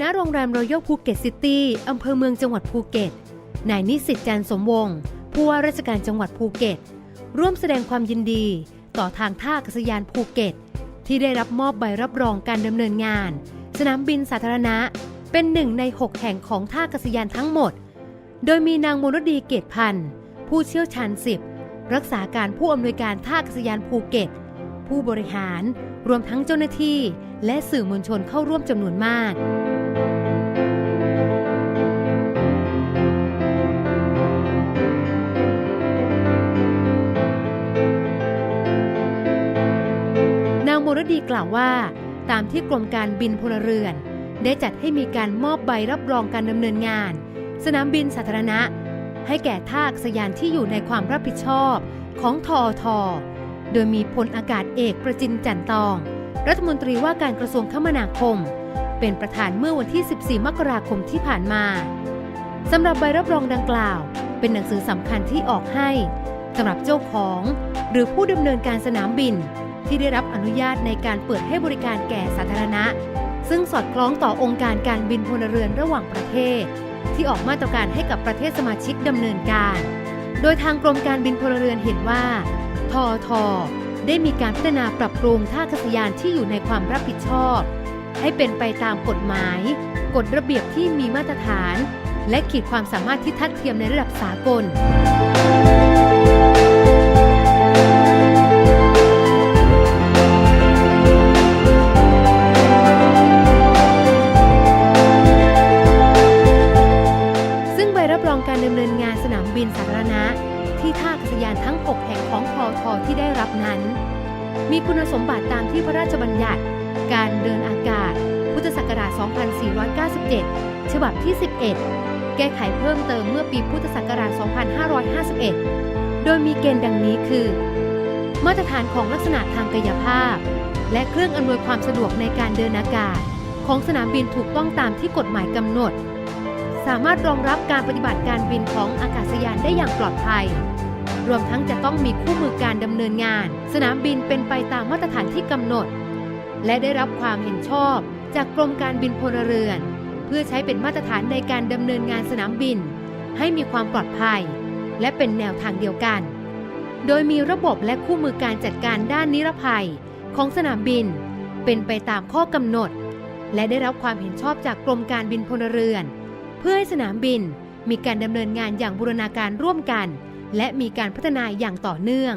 ณโรงแรมรอยัลภูเก็ตซิตี้อำเภอเมืองจังหวัดภูเก็ต นายนิสิตจันสมวงศ์ผู้ว่าราชการจังหวัดภูเก็ต ร่วมแสดงความยินดี ต่อทางท่าอากาศยานภูเก็ต ที่ได้รับมอบใบรับรองการดำเนินงาน สนามบินสาธารณะ เป็นหนึ่งใน 6 แห่งของท่าอากาศยานทั้งหมด โดยมีนางมนดีเกตพันธ์ผู้เชี่ยวชาญสิบรักษาการผู้อำนวยการท่าอากาศยานภูเก็ต ผู้บริหารรวมทั้งเจ้าหน้าที่ และสื่อมวลชนเข้าร่วมจำนวนมาก มรดีกล่าวว่า ตามที่กรมการบินพลเรือน ได้จัดให้มีการมอบใบรับรองการดำเนินงาน สนามบินสาธารณะ ให้แก่ท่าอากาศยานที่อยู่ในความรับผิดชอบของทอทโดยมีพลอากาศเอกประจินจันตอง รัฐมนตรีว่าการกระทรวงคมนาคม เป็นประธานเมื่อวันที่ 14 มกราคมที่ผ่านมาสำหรับใบรับรองดังกล่าว เป็นหนังสือสำคัญที่ออกให้สำหรับเจ้าของ หรือผู้ดำเนินการสนามบิน ที่ได้รับอนุญาตในการเปิดให้บริการแก่สาธารณะ ซึ่งสอดคล้องต่อองค์การการบินพลเรือนระหว่างประเทศ ที่ออกมาตรการให้กับประเทศสมาชิกดำเนินการ โดยทางกรมการบินพลเรือนเห็นว่า ทอทได้มีการพัฒนาปรับปรุงท่าอากาศยานที่อยู่ในความรับผิดชอบ ให้เป็นไปตามกฎหมาย กฎระเบียบที่มีมาตรฐาน และขีดความสามารถที่ทัดเทียมในระดับสากล การดำเนินงานสนามบินสาธารณะ ที่ท่าอากาศยานทั้ง 6 แห่งของพอทอที่ได้รับนั้น มีคุณสมบัติตามที่พระราชบัญญัติ การเดินอากาศ พุทธศักราช 2497 ฉบับที่ 11 แก้ไขเพิ่มเติมเมื่อปีพุทธศักราช 2551 โดยมีเกณฑ์ดังนี้คือ มาตรฐานของลักษณะทางกายภาพ และเครื่องอำนวยความสะดวกในการเดินอากาศ ของสนามบินถูกต้องตามที่กฎหมายกำหนด สามารถรองรับการปฏิบัติการบินของอากาศยานได้อย่างปลอดภัย รวมทั้งจะต้องมีคู่มือการดำเนินงาน สนามบินเป็นไปตามมาตรฐานที่กำหนด และได้รับความเห็นชอบจากกรมการบินพลเรือน เพื่อใช้เป็นมาตรฐานในการดำเนินงานสนามบิน ให้มีความปลอดภัย และเป็นแนวทางเดียวกัน โดยมีระบบและคู่มือการจัดการด้านนิรภัยของสนามบิน เป็นไปตามข้อกำหนด และได้รับความเห็นชอบจากกรมการบินพลเรือน เพื่อให้สนามบินมีการดำเนินงานอย่างบูรณาการร่วมกัน และมีการพัฒนาอย่างต่อเนื่อง